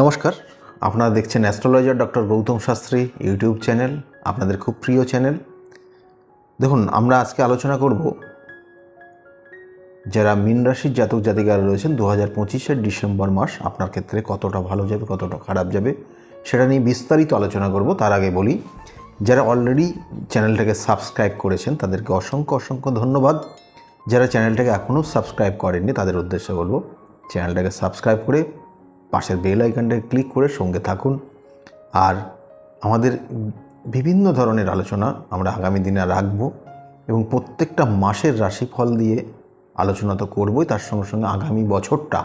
নমস্কার। আপনারা দেখছেন astrologer doctor Gautam Shastri YouTube channel আপনাদের খুব প্রিয় চ্যানেল দেখুন, আমরা আজকে আলোচনা করব যারা মীন রাশির জাতক জাতিকারা রয়েছেন দু হাজার পঁচিশের ডিসেম্বর মাস আপনার ক্ষেত্রে কতটা ভালো যাবে, কতটা খারাপ যাবে, সেটা নিয়ে বিস্তারিত আলোচনা করব। তার আগে বলি, যারা অলরেডি চ্যানেলটাকে সাবস্ক্রাইব করেছেন, তাদেরকে অসংখ্য অসংখ্য ধন্যবাদ। যারা চ্যানেলটাকে এখনও সাবস্ক্রাইব করেননি, তাদের উদ্দেশ্যে বলব চ্যানেলটাকে সাবস্ক্রাইব করে পাশের বেল আইকনটায় ক্লিক করে সঙ্গে থাকুন। আর আমাদের বিভিন্ন ধরনের আলোচনা আমরা আগামী দিনে রাখব এবং প্রত্যেকটা মাসের রাশিফল দিয়ে আলোচনা তো করবই, তার সঙ্গে সঙ্গে আগামী বছরটা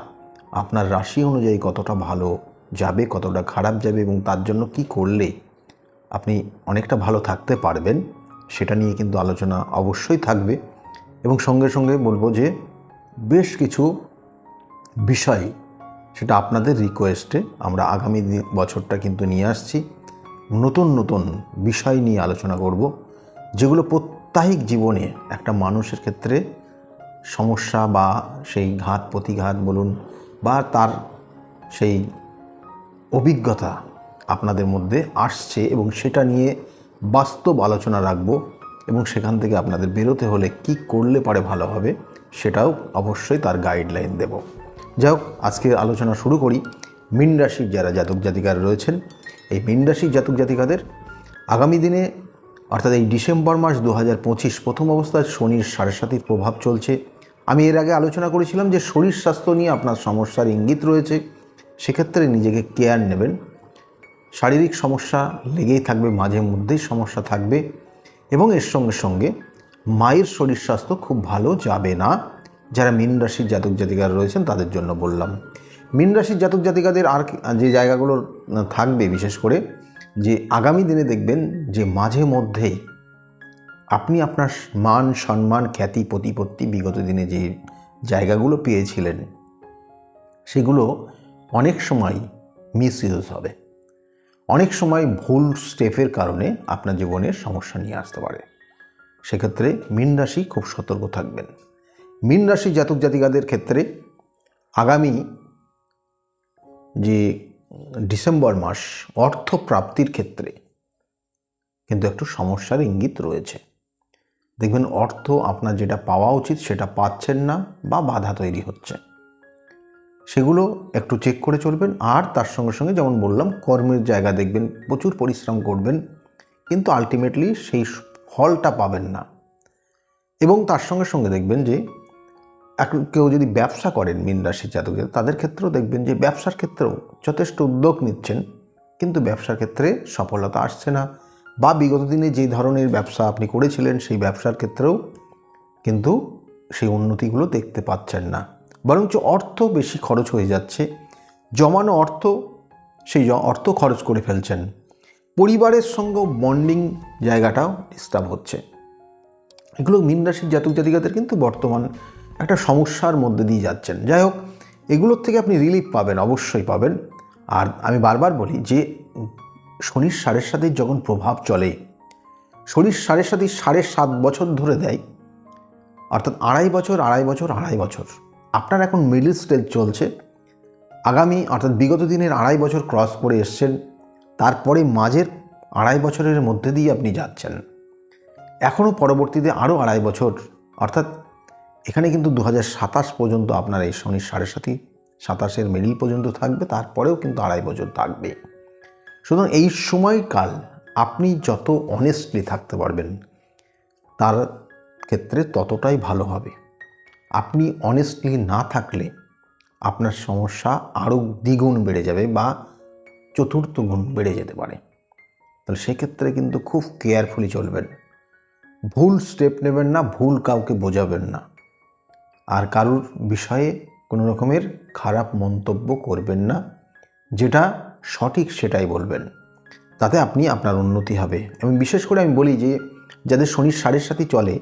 আপনার রাশি অনুযায়ী কতটা ভালো যাবে, কতটা খারাপ যাবে এবং তার জন্য কি করলে আপনি অনেকটা ভালো থাকতে পারবেন, সেটা নিয়ে কিন্তু আলোচনা অবশ্যই থাকবে। এবং সঙ্গে সঙ্গে বলব যে বেশ কিছু বিষয় সেটা আপনাদের রিকোয়েস্টে আমরা আগামী বছরটা কিন্তু নিয়ে আসছি। নতুন নতুন বিষয় নিয়ে আলোচনা করব, যেগুলো প্রত্যাহিক জীবনে একটা মানুষের ক্ষেত্রে সমস্যা বা সেই ঘাত, প্রতিঘাত বলুন বা তার সেই অভিজ্ঞতা আপনাদের মধ্যে আসছে এবং সেটা নিয়ে বাস্তব আলোচনা রাখব এবং সেখান থেকে আপনাদের বেরোতে হলে কি করলে পারে ভালো হবে সেটাও অবশ্যই তার গাইডলাইন দেব। যাই হোক, আজকে আলোচনা শুরু করি মীন রাশির যারা জাতক জাতিকারা রয়েছেন, এই মীন রাশির জাতক জাতিকাদের আগামী দিনে, অর্থাৎ এই ডিসেম্বর মাস দু প্রথম অবস্থায় শনির সাড়ে সাতির প্রভাব চলছে। আমি এর আগে আলোচনা করেছিলাম যে শরীর স্বাস্থ্য নিয়ে আপনার সমস্যার ইঙ্গিত রয়েছে, সেক্ষেত্রে নিজেকে কেয়ার নেবেন। শারীরিক সমস্যা লেগেই থাকবে, মাঝে মধ্যেই সমস্যা থাকবে এবং এর সঙ্গে সঙ্গে মায়ের শরীর স্বাস্থ্য খুব ভালো যাবে না। যারা মীন রাশির জাতক জাতিকারা রয়েছেন, তাদের জন্য বললাম। মীন রাশির জাতক জাতিকাদের আর যে জায়গাগুলো থাকবে বিশেষ করে, যে আগামী দিনে দেখবেন যে মাঝে মধ্যেই আপনি আপনার মান, সম্মান, খ্যাতি, প্রতিপত্তি বিগত দিনে যে জায়গাগুলো পেয়েছিলেন, সেগুলো অনেক সময় মিসইউজ হবে। অনেক সময় ভুল স্টেপের কারণে আপনার জীবনে সমস্যা নিয়ে আসতে পারে। সেক্ষেত্রে মীন রাশি খুব সতর্ক থাকবেন। মীন রাশি জাতক জাতিকাদের ক্ষেত্রে আগামী যে ডিসেম্বর মাস অর্থ প্রাপ্তির ক্ষেত্রে কিন্তু একটু সমস্যার ইঙ্গিত রয়েছে। দেখবেন অর্থ আপনার যেটা পাওয়া উচিত সেটা পাচ্ছেন না বা বাধা তৈরি হচ্ছে। সেগুলো একটু চেক করে চলবেন। আর তার সঙ্গে সঙ্গে যেমন বললাম, কর্মের জায়গা দেখবেন, প্রচুর পরিশ্রম করবেন, কিন্তু আলটিমেটলি সেই ফলটা পাবেন না। এবং তার সঙ্গে সঙ্গে দেখবেন যে এক কেউ যদি ব্যবসা করেন মীন রাশির জাতকের, তাদের ক্ষেত্রেও দেখবেন যে ব্যবসার ক্ষেত্রেও যথেষ্ট উদ্যোগ নিচ্ছেন। কিন্তু ব্যবসার ক্ষেত্রে সফলতা আসছে না বা বিগত দিনে যে ধরনের ব্যবসা আপনি করেছিলেন, সেই ব্যবসার ক্ষেত্রেও কিন্তু সেই উন্নতিগুলো দেখতে পাচ্ছেন না। বরঞ্চ অর্থ বেশি খরচ হয়ে যাচ্ছে। জমানো অর্থ, সেই অর্থ খরচ করে ফেলছেন। পরিবারের সঙ্গে বন্ডিং জায়গাটাও ডিস্টার্ব হচ্ছে। এগুলো মীন রাশির জাতক জাতিকাদের কিন্তু বর্তমান একটা সমস্যার মধ্যে দিয়ে যাচ্ছেন। যাই হোক, এগুলোর থেকে আপনি রিলিফ পাবেন, অবশ্যই পাবেন। আর আমি বারবার বলি যে, শনির সাড়ে সাতের যখন প্রভাব চলে, শনির সাড়ে সাথে সাড়ে সাত বছর ধরে দেয়, অর্থাৎ আড়াই বছর আড়াই বছর আড়াই বছর। আপনার এখন মিডল স্টেজ চলছে। আগামী, অর্থাৎ বিগত দিনের আড়াই বছর ক্রস করে এসছেন। তারপরে মাঝের আড়াই বছরের মধ্যে দিয়ে আপনি যাচ্ছেন। এখনও পরবর্তীতে আরও আড়াই বছর, অর্থাৎ এখানে কিন্তু দু পর্যন্ত আপনার এই শনির সাড়ে সাথী সাতাশের মিডিল পর্যন্ত থাকবে, তারপরেও কিন্তু আড়াই বছর থাকবে। সুতরাং এই সময়কাল আপনি যত অনেস্টলি থাকতে পারবেন, তার ক্ষেত্রে ততটাই ভালো হবে। আপনি অনেস্টলি না থাকলে আপনার সমস্যা আরও দ্বিগুণ বেড়ে যাবে বা চতুর্থ গুণ বেড়ে যেতে পারে। তাহলে সেক্ষেত্রে কিন্তু খুব কেয়ারফুলি চলবেন। ভুল স্টেপ নেবেন না, ভুল কাউকে বোঝাবেন না। আর কারুর বিষয়ে কোনো রকমের খারাপ মন্তব্য করবেন না। যেটা সঠিক সেটাই বলবেন। তাতে আপনি আপনার উন্নতি হবে। এবং বিশেষ করে আমি বলি যে, যাদের শনির সাড়ের সাথে চলে,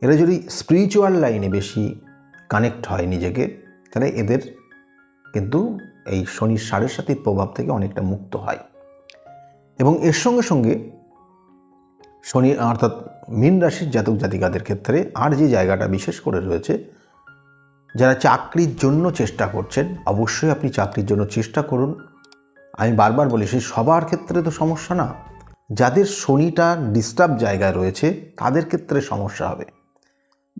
এরা যদি স্পিরিচুয়াল লাইনে বেশি কানেক্ট হয় নিজেকে, তাহলে এদের কিন্তু এই শনির সাড়ের সাথে প্রভাব থেকে অনেকটা মুক্ত হয়। এবং এর সঙ্গে সঙ্গে শনি অর্থাৎ মীন রাশির জাতক জাতিকাদের ক্ষেত্রে আর যে জায়গাটা বিশেষ করে রয়েছে যারা চাকরির জন্য চেষ্টা করছেন, অবশ্যই আপনি চাকরির জন্য চেষ্টা করুন। আমি বারবার বলি, সেই সবার ক্ষেত্রে তো সমস্যা না। যাদের শনিটা ডিস্টার্ব জায়গায় রয়েছে, তাদের ক্ষেত্রে সমস্যা হবে।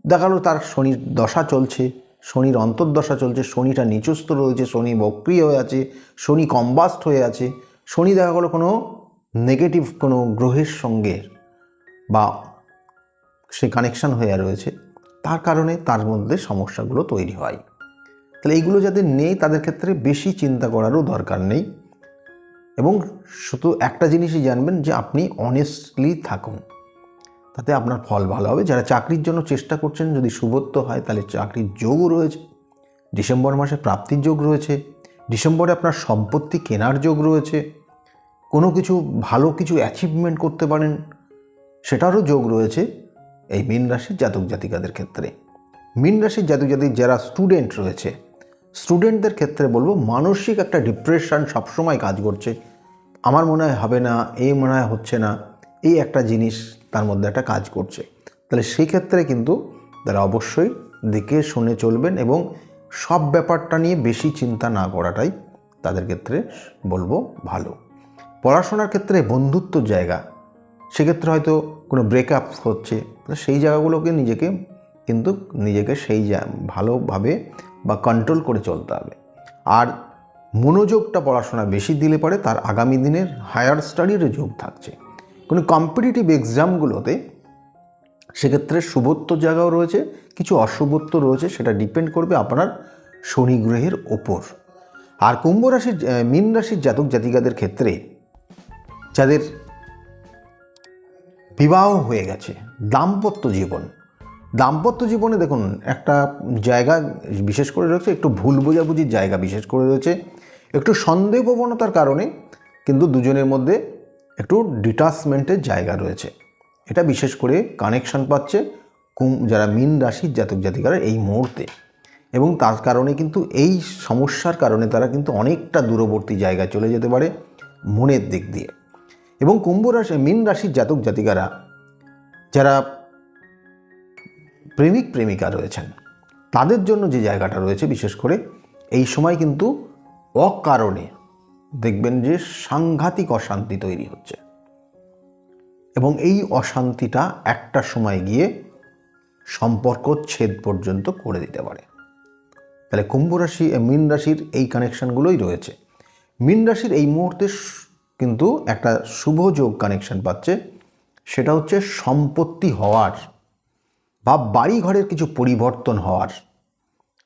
দেখা গেলো তার শনির দশা চলছে, শনির অন্তর্দশা চলছে, শনিটা নিচস্থ রয়েছে, শনি বক্রিয় হয়ে আছে, শনি কম্বাস্ট হয়ে আছে, শনি দেখা গেলো কোনো নেগেটিভ কোনো গ্রহের সঙ্গে বা সে কানেকশন হয়ে রয়েছে। তার কারণে তার মধ্যে সমস্যাগুলো তৈরি হয়। তাহলে এইগুলো যাদের নেই, তাদের ক্ষেত্রে বেশি চিন্তা করারও দরকার নেই। এবং শুধু একটা জিনিসই জানবেন যে আপনি অনেস্টলি থাকুন। তাতে আপনার ফল ভালো হবে। যারা চাকরির জন্য চেষ্টা করছেন, যদি শুভত্ব হয়, তাহলে চাকরির যোগও রয়েছে। ডিসেম্বর মাসে প্রাপ্তির যোগ রয়েছে। ডিসেম্বরে আপনার সম্পত্তি কেনার যোগ রয়েছে। কোনো কিছু ভালো কিছু অ্যাচিভমেন্ট করতে পারেন, সেটারও যোগ রয়েছে। এই মীন রাশির জাতক জাতিকাদের ক্ষেত্রে। মীন রাশির জাতক জাতিক যারা স্টুডেন্ট রয়েছে স্টুডেন্টদের ক্ষেত্রে বলব মানসিক একটা ডিপ্রেশন সবসময় কাজ করছে। আমার মনে হয় হবে না, এই মনে হয় হচ্ছে না, এই একটা জিনিস তার মধ্যে একটা কাজ করছে। তাহলে সেই ক্ষেত্রে কিন্তু তারা অবশ্যই দেখে শুনে চলবেন এবং সব ব্যাপারটা নিয়ে বেশি চিন্তা না করাটাই তাদের ক্ষেত্রে বলব ভালো। পড়াশোনার ক্ষেত্রে বন্ধুত্ব জায়গা সেক্ষেত্রে হয়তো কোনো ব্রেকআপ হচ্ছে। সেই জায়গাগুলোকে নিজেকে কিন্তু নিজেকে সেই ভালোভাবে বা কন্ট্রোল করে চলতে হবে। আর মনোযোগটা পড়াশোনা বেশি দিলে পরে তার আগামী দিনের হায়ার স্টাডিরও যোগ থাকছে। কোনো কম্পিটিটিভ এক্সামগুলোতে সেক্ষেত্রে শুভত্ব জায়গাও রয়েছে, কিছু অশুভত্ব রয়েছে, সেটা ডিপেন্ড করবে আপনার শনি গ্রহের ওপর। আর কুম্ভ রাশির মীন রাশির জাতক জাতিকাদের ক্ষেত্রে, যাদের বিবাহ হয়ে গেছে, দাম্পত্য জীবন। দাম্পত্য জীবনে দেখুন, একটা জায়গা বিশেষ করে রয়েছে, একটু ভুল বোঝাবুঝির জায়গা বিশেষ করে রয়েছে, একটু সন্দেহ প্রবণতার কারণে কিন্তু দুজনের মধ্যে একটু ডিটাচমেন্টের জায়গা রয়েছে। এটা বিশেষ করে কানেকশন পাচ্ছে কুম, যারা মিন রাশির জাতক জাতিকারা এই মুহূর্তে। এবং তার কারণে কিন্তু এই সমস্যার কারণে তারা কিন্তু অনেকটা দূরবর্তী জায়গায় চলে যেতে পারে মনের দিক দিয়ে। এবং কুম্ভ রাশি, মীন রাশির জাতক জাতিকারা, যারা প্রেমিক প্রেমিকা রয়েছেন, তাদের জন্য যে জায়গাটা রয়েছে, বিশেষ করে এই সময় কিন্তু অকারণে দেখবেন যে সাংঘাতিক অশান্তি তৈরি হচ্ছে। এবং এই অশান্তিটা একটা সময় গিয়ে সম্পর্ক ছেদ পর্যন্ত করে দিতে পারে। তাহলে কুম্ভ রাশি, মীন রাশির এই কানেকশনগুলোই রয়েছে। মীন রাশির এই মুহূর্তে কিন্তু একটা শুভ যোগ কানেকশন পাচ্ছে, সেটা হচ্ছে সম্পত্তি হওয়ার বা বাড়ি ঘরের কিছু পরিবর্তন হওয়ার।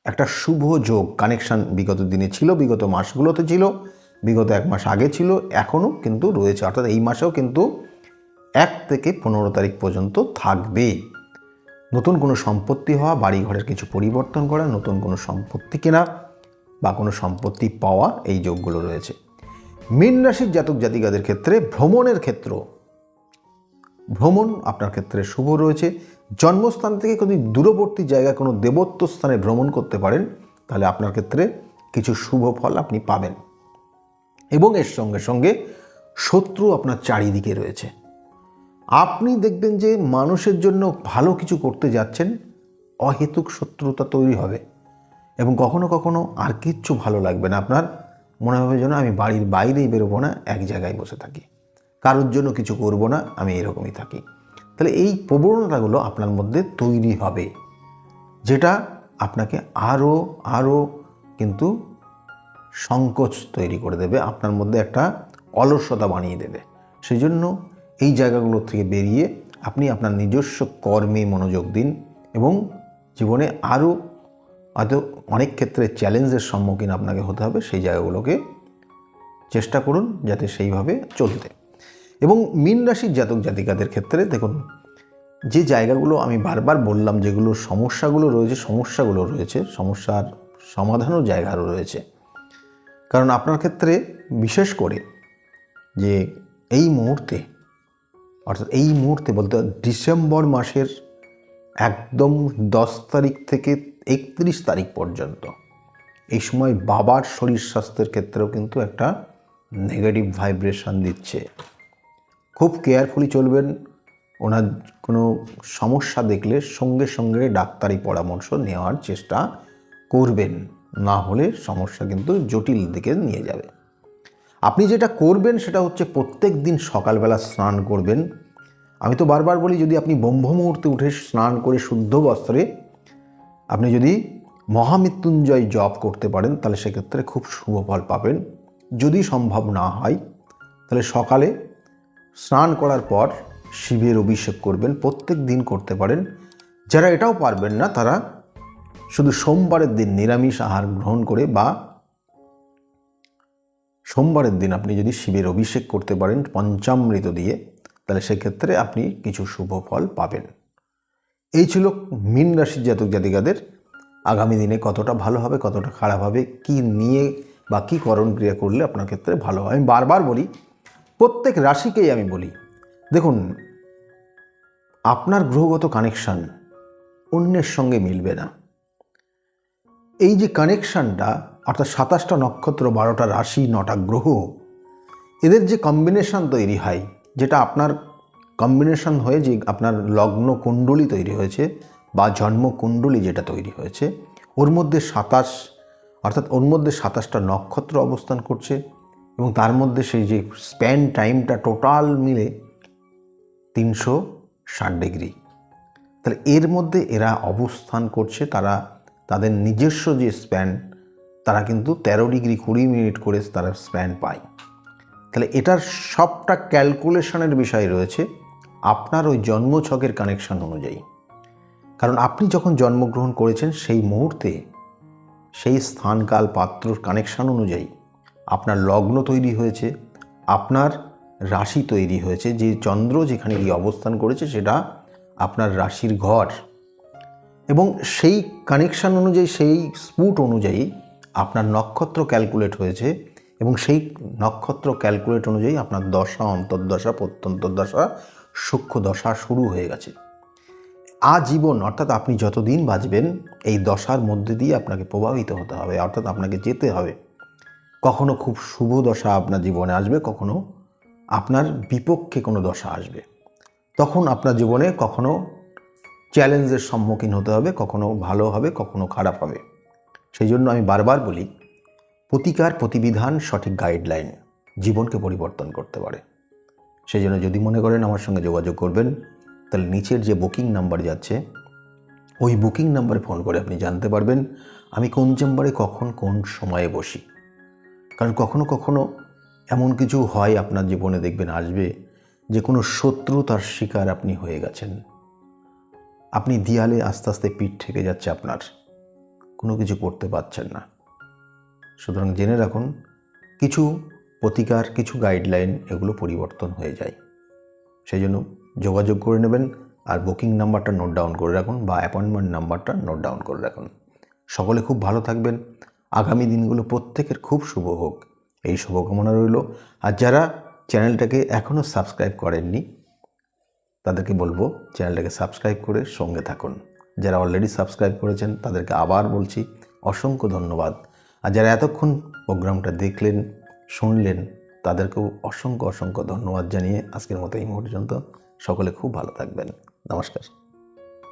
একটা শুভ যোগ কানেকশন বিগত দিনে ছিল, বিগত মাসগুলোতে ছিল, বিগত এক মাস আগে ছিল, এখনও কিন্তু রয়েছে। অর্থাৎ এই মাসেও কিন্তু এক থেকে পনেরো তারিখ পর্যন্ত থাকবে। নতুন কোনো সম্পত্তি হওয়া বাড়ি ঘরের কিছু পরিবর্তন করা, নতুন কোনো সম্পত্তি কেনা বা কোনো সম্পত্তি পাওয়া এই যোগগুলো রয়েছে। মীন রাশির জাতক জাতিকাদের ক্ষেত্রে ভ্রমণের ক্ষেত্র। ভ্রমণ আপনার ক্ষেত্রে শুভ রয়েছে। জন্মস্থান থেকে যদি দূরবর্তী জায়গায় কোনো দেবত্ব স্থানে ভ্রমণ করতে পারেন, তাহলে আপনার ক্ষেত্রে কিছু শুভ ফল আপনি পাবেন। এবং এর সঙ্গে সঙ্গে শত্রু আপনার চারিদিকে রয়েছে। আপনি দেখবেন যে মানুষের জন্য ভালো কিছু করতে যাচ্ছেন, অহেতুক শত্রুতা তৈরি হবে এবং কখনো কখনো আর কিচ্ছু ভালো লাগবে না আপনার। মনে হবে যেন আমি বাড়ির বাইরেই বেরোবো না, এক জায়গায় বসে থাকি। কারোর জন্য কিছু করব না, আমি এরকমই থাকি। তাহলে এই প্রবণতাগুলো আপনার মধ্যে তৈরি হবে, যেটা আপনাকে আরও আরও কিন্তু সংকোচ তৈরি করে দেবে, আপনার মধ্যে একটা অলসতা বানিয়ে দেবে। সেই জন্য এই জায়গাগুলো থেকে বেরিয়ে আপনি আপনার নিজস্ব কর্মে মনোযোগ দিন এবং জীবনে আরও হয়তো অনেক ক্ষেত্রে চ্যালেঞ্জের সম্মুখীন আপনাকে হতে হবে, সেই জায়গাগুলোকে চেষ্টা করুন যাতে সেইভাবে চলতে। এবং মীন রাশির জাতক জাতিকাদের ক্ষেত্রে দেখুন, যে জায়গাগুলো আমি বারবার বললাম, যেগুলো সমস্যাগুলো রয়েছে সমস্যাগুলো রয়েছে, সমস্যার সমাধানও জায়গারও রয়েছে। কারণ আপনার ক্ষেত্রে বিশেষ করে যে এই মুহূর্তে, অর্থাৎ এই মুহূর্তে বলতে ডিসেম্বর মাসের একদম দশ তারিখ থেকে একত্রিশ তারিখ পর্যন্ত। এই সময় বাবার শরীর স্বাস্থ্যের ক্ষেত্রেও কিন্তু একটা নেগেটিভ ভাইব্রেশন দিচ্ছে। খুব কেয়ারফুলি চলবেন। ওনার কোনো সমস্যা দেখলে সঙ্গে সঙ্গে ডাক্তারি পরামর্শ নেওয়ার চেষ্টা করবেন। না হলে সমস্যা কিন্তু জটিল দিকে নিয়ে যাবে। আপনি যেটা করবেন সেটা হচ্ছে প্রত্যেক দিন সকালবেলা স্নান করবেন। আমি তো বারবার বলি, যদি আপনি ব্রহ্ম মুহূর্তে উঠে স্নান করে শুদ্ধ বস্ত্রে আপনি যদি মহামৃত্যুঞ্জয় জপ করতে পারেন, তাহলে সেক্ষেত্রে খুব শুভ ফল পাবেন। যদি সম্ভব না হয়, তাহলে সকালে স্নান করার পর শিবের অভিষেক করবেন। প্রত্যেক দিন করতে পারেন। যারা এটাও পারবেন না, তারা শুধু সোমবারের দিন নিরামিষ আহার গ্রহণ করে বা সোমবারের দিন আপনি যদি শিবের অভিষেক করতে পারেন, পঞ্চামৃত দিয়ে, তাহলে সেক্ষেত্রে আপনি কিছু শুভ ফল পাবেন। এই ছিল মীন রাশির জাতক জাতিকাদের আগামী দিনে কতটা ভালো হবে, কতটা খারাপ হবে, কি নিয়ে বা কী করণ ক্রিয়া করলে আপনার ক্ষেত্রে ভালো হয়। আমি বারবার বলি, প্রত্যেক রাশিকেই আমি বলি, দেখুন, আপনার গ্রহগত কানেকশান অন্যের সঙ্গে মিলবে না। এই যে কানেকশানটা অর্থাৎ সাতাশটা নক্ষত্র, বারোটা রাশি, নটা গ্রহ, এদের যে কম্বিনেশান তৈরি হয়, যেটা আপনার কম্বিনেশন হয়ে যে আপনার লগ্ন কুণ্ডলী তৈরি হয়েছে বা জন্ম কুণ্ডলী যেটা তৈরি হয়েছে, ওর মধ্যে সাতাশ, অর্থাৎ ওর মধ্যে সাতাশটা নক্ষত্র অবস্থান করছে এবং তার মধ্যে সেই যে স্প্যান টাইমটা টোটাল মিলে তিনশো ষাট ডিগ্রি। তাহলে এর মধ্যে এরা অবস্থান করছে, তারা তাদের নিজস্ব যে স্প্যান, তারা কিন্তু তেরো ডিগ্রি কুড়ি মিনিট করে তারা স্প্যান পায়। তাহলে এটার সবটা ক্যালকুলেশনের বিষয় রয়েছে। আপনার ওই জন্মছকের কানেকশন অনুযায়ী। কারণ আপনি যখন জন্মগ্রহণ করেছেন, সেই মুহূর্তে সেই স্থানকাল পাত্রর কানেকশন অনুযায়ী আপনার লগ্ন তৈরি হয়েছে, আপনার রাশি তৈরি হয়েছে, যে চন্দ্র যেখানে গিয়ে অবস্থান করেছে, সেটা আপনার রাশির ঘর। এবং সেই কানেকশন অনুযায়ী, সেই স্পুট অনুযায়ী আপনার নক্ষত্র ক্যালকুলেট হয়েছে এবং সেই নক্ষত্র ক্যালকুলেট অনুযায়ী আপনার দশা, অন্তর্দশা, প্রত্যন্তর্দশা সূক্ষ্ম দশা শুরু হয়ে গেছে। আজীবন, অর্থাৎ আপনি যতদিন বাঁচবেন, এই দশার মধ্যে দিয়ে আপনাকে প্রভাবিত হতে হবে, অর্থাৎ আপনাকে যেতে হবে। কখনো খুব শুভ দশা আপনার জীবনে আসবে, কখনো আপনার বিপক্ষে কোনো দশা আসবে। তখন আপনার জীবনে কখনো চ্যালেঞ্জের সম্মুখীন হতে হবে, কখনো ভালো হবে, কখনো খারাপ হবে। সেই জন্য আমি বারবার বলি, প্রতিকার, প্রতিবিধান, সঠিক গাইডলাইন জীবনকে পরিবর্তন করতে পারে। সেই জন্য যদি মনে করেন আমার সঙ্গে যোগাযোগ করবেন, তাহলে নিচের যে বুকিং নাম্বার যাচ্ছে, ওই বুকিং নাম্বারে ফোন করে আপনি জানতে পারবেন আমি কোন চেম্বারে কখন কোন সময়ে বসি। কারণ কখনো কখনো এমন কিছু হয়, আপনার জীবনে দেখবেন আসবে যে কোনো শত্রু তার শিকার আপনি হয়ে গেছেন। আপনি দিয়ালে আস্তে আস্তে পিঠ ঠেকে যাচ্ছে আপনার, কোনো কিছু করতে পারছেন না। সুতরাং জেনে রাখুন, কিছু প্রতিকার কিছু গাইডলাইন এগুলো পরিবর্তন হয়ে যায়। সেই জন্য যোগাযোগ করে নেবেন আর বুকিং নাম্বারটা নোট ডাউন করে রাখুন বা অ্যাপয়েন্টমেন্ট নাম্বারটা নোট ডাউন করে রাখুন। সকলে খুব ভালো থাকবেন। আগামী দিনগুলো প্রত্যেকের খুব শুভ হোক। এই শুভকামনা রইল। আর যারা চ্যানেলটাকে এখনও সাবস্ক্রাইব করেননি, তাদেরকে বলব চ্যানেলটাকে সাবস্ক্রাইব করে সঙ্গে থাকুন। যারা অলরেডি সাবস্ক্রাইব করেছেন, তাদেরকে আবার বলছি অসংখ্য ধন্যবাদ। আর যারা এতক্ষণ প্রোগ্রামটা দেখলেন শুনলেন, তাদেরকেও অসংখ্য অসংখ্য ধন্যবাদ জানিয়ে আজকের মতো এই পর্যন্ত সকলে খুব ভালো থাকবেন। নমস্কার।